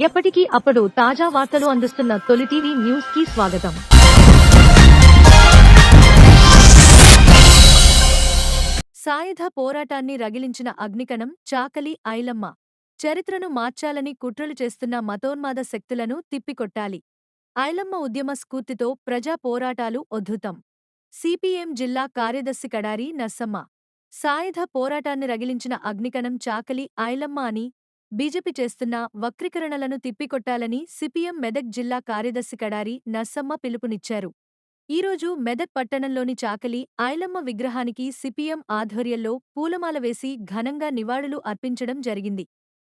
ఎప్పటికీ అప్పుడు తాజా వార్తలు అందిస్తున్న తొలి టీవీ న్యూస్కి స్వాగతం. సాయుధ పోరాటాన్ని రగిలించిన అగ్నికణం చాకలి ఐలమ్మ. చరిత్రను మార్చాలని కుట్రలు చేస్తున్న మతోన్మాద శక్తులను తిప్పికొట్టాలి. ఐలమ్మ ఉద్యమ స్ఫూర్తితో ప్రజా పోరాటాలు ఉద్ధృతం సిపిఎం జిల్లా కార్యదర్శి కడారి నర్సమ్మ. సాయుధ పోరాటాన్ని రగిలించిన అగ్నికణం చాకలి ఐలమ్మ అని బీజేపీ చేస్తున్న వక్రీకరణలను తిప్పికొట్టాలని సిపిఎం మెదక్ జిల్లా కార్యదర్శి కడారి నర్సమ్మ పిలుపునిచ్చారు. ఈరోజు మెదక్ పట్టణంలోని చాకలి ఐలమ్మ విగ్రహానికి సిపిఎం ఆధ్వర్యంలో పూలమాల వేసి ఘనంగా నివాళులు అర్పించడం జరిగింది.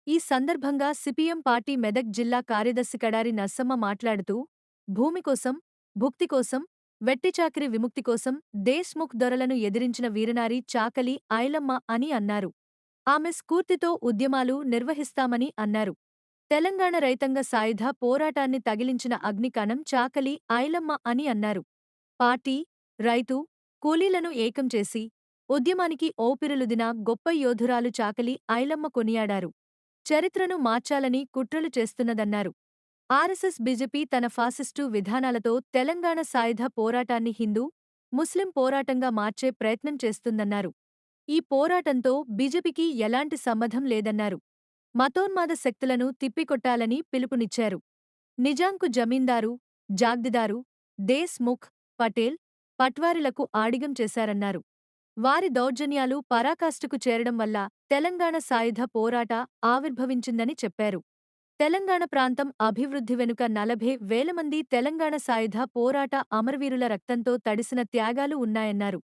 ఈ సందర్భంగా సిపిఎం పార్టీ మెదక్ జిల్లా కార్యదర్శి కడారి నర్సమ్మ మాట్లాడుతూ భూమి కోసం భుక్తి కోసం వెట్టిచాకిరి విముక్తి కోసం దేశ్ముఖ్ దొరలను ఎదిరించిన వీరనారి చాకలి ఐలమ్మ అని అన్నారు. ఆమె స్ఫూర్తితో ఉద్యమాలు నిర్వహిస్తామని అన్నారు. తెలంగాణ రైతాంగ సాయుధ పోరాటాన్ని తగిలించిన అగ్నికణం చాకలి ఐలమ్మ అని అన్నారు. పార్టీ రైతు కూలీలను ఏకం చేసి ఉద్యమానికి ఓపిరులుదిన గొప్ప యోధురాలు చాకలి ఐలమ్మ కొనియాడారు. చరిత్రను మార్చాలని కుట్రలు చేస్తున్నదన్నారు. ఆర్ఎస్ఎస్ బీజేపీ తన ఫాసిస్టు విధానాలతో తెలంగాణ సాయుధ పోరాటాన్ని హిందూ ముస్లిం పోరాటంగా మార్చే ప్రయత్నం చేస్తుందన్నారు. ఈ పోరాటంతో బీజేపీకి ఎలాంటి సంబంధం లేదన్నారు. మతోన్మాద శక్తులను తిప్పికొట్టాలని పిలుపునిచ్చారు. నిజాంకు జమీందారు జాగ్దిదారు దేశ్ ముఖ్ పటేల్ పట్వారిలకు ఆడిగం చేశారన్నారు. వారి దౌర్జన్యాలు పరాకాష్ఠకు చేరడం వల్ల తెలంగాణ సాయుధ పోరాట ఆవిర్భవించిందని చెప్పారు. తెలంగాణ ప్రాంతం అభివృద్ధి వెనుక నలభై వేల మంది తెలంగాణ సాయుధ పోరాట అమరవీరుల రక్తంతో తడిసిన త్యాగాలు ఉన్నాయన్నారు.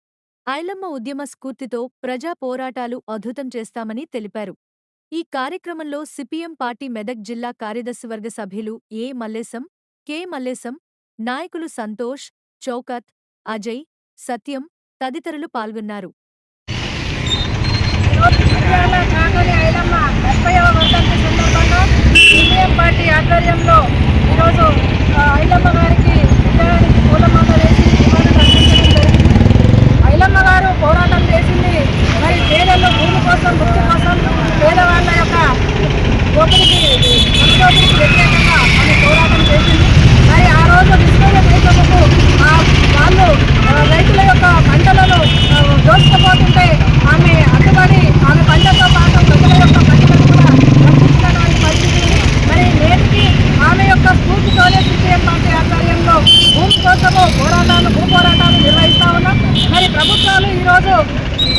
ఐలమ్మ ఉద్యమ స్ఫూర్తితో ప్రజా పోరాటాలు అద్భుతం చేస్తామని తెలిపారు. ఈ కార్యక్రమంలో సిపిఎం పార్టీ మెదక్ జిల్లా కార్యదర్శివర్గ సభ్యులు ఏ మల్లేశం కె మల్లేశం నాయకులు సంతోష్ చౌకత్ అజయ్ సత్యం తదితరులు పాల్గొన్నారు. ఐలమ్మ పార్టీ ఆధ్వర్యంలో ఈరోజు ఐలమ్మ గారికి విగ్రహానికి పూలమాల వేసి నివాళులు అర్పించడం జరిగింది ఐలమ్మ గారు పోరాటం చేసింది మరి పేదల్లో భూమి కోసం ముక్తి కోసం పేదవాళ్ళ యొక్క దోపిడికి సంస్కృతికి వ్యతిరేకంగా ఆమె పోరాటం చేసింది మరి ఆ రోజు విశ్వయ దేశముకు ఆ వాళ్ళు ఆ, రైతుల యొక్క పంటలను ఆ, దోచుకుపోతుంటే ఆమె అడ్డుపడి ఆమె పంటతో పాటు ప్రజల యొక్క పంటలను కూడా రక్షించినటువంటి పరిస్థితి ఉంది. మరి నేటికి ఆమె యొక్క స్ఫూర్తితోనే సిపిఎం పార్టీ ఆధ్వర్యంలో భూమి కోసము పోరాటాలు భూ పోరాటాలు నిర్వహిస్తా ఉన్నాం మరి ప్రభుత్వాలు ఈరోజు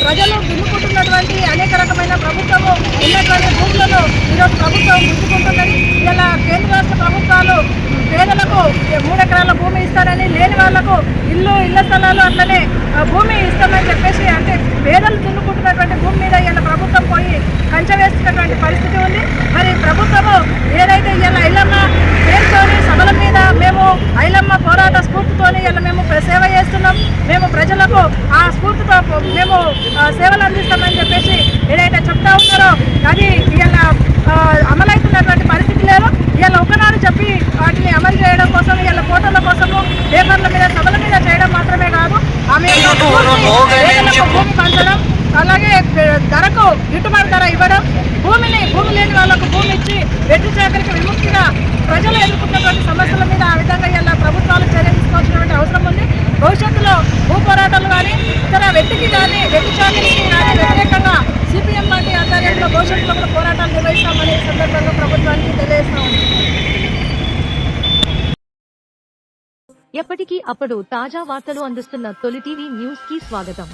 ప్రజలు దున్నుకుంటున్నటువంటి అనేక రకమైన ప్రభుత్వము ఉన్నటువంటి భూములను ఈరోజు ప్రభుత్వం గుంజుకుంటున్నది ఇలా కేంద్ర రాష్ట్ర ప్రభుత్వాలు పేదలకు మూడెకరాల భూమి ఇస్తారని లేని వాళ్ళకు ఇల్లు ఇళ్ళ స్థలాలు అట్లనే భూమి ఇస్తామని చెప్పేసి అంటే పేదలు దున్నుకుంటున్నటువంటి భూమి మీద ఇలా ప్రభుత్వం పోయి కంచవేస్తున్నటువంటి పరిస్థితి ఉంది. మరి ప్రభుత్వము ఏదైతే ఇలా ఐలమ్మ పేరుతోని సభల మీద మేము ఐలమ్మ పోరాట స్ఫూర్తితోని ఇలా మేము ప్ర- సేవ చేస్తున్నాం మేము ప్రజలకు ఆ స్ఫూర్తితో మేము ఆ, సేవలు అందిస్తామని చెప్పేసి ఏదైతే చెప్తా ఉన్నారో అది ఇలా అమలవుతున్నటువంటి పరిస్థితి లేదు. ఇలా ఒకనాడు చెప్పి వాటిని అమలు చేయడం కోసం ఇలా ఫోటోల కోసము పేపర్ల మీద సభల మీద చేయడం మాత్రమే కాదు ఆమె భూమి పంచడం అలాగే ధరకు గిట్టుబాటు ధర ఇవ్వడం భూమిని భూమి లేని వాళ్ళకు భూమి ఇచ్చి వెట్టి చాకరికి విముక్తిగా ప్రజలు ఎదుర్కొన్నటువంటి సమస్యల మీద ఆ విధంగా ఇలా ప్రభుత్వాలు చర్య వెట్టి సిపిఎం పార్టీ ఆధ్వర్యంలో భవిష్యత్తులో కూడా పోరాటాలు నిర్వహిస్తామని ఈ సందర్భంగా ప్రభుత్వానికి తెలియజేస్తా ఎప్పటికీ అప్పుడు తాజా వార్తలు అందిస్తున్న తొలి టీవీ న్యూస్కి స్వాగతం.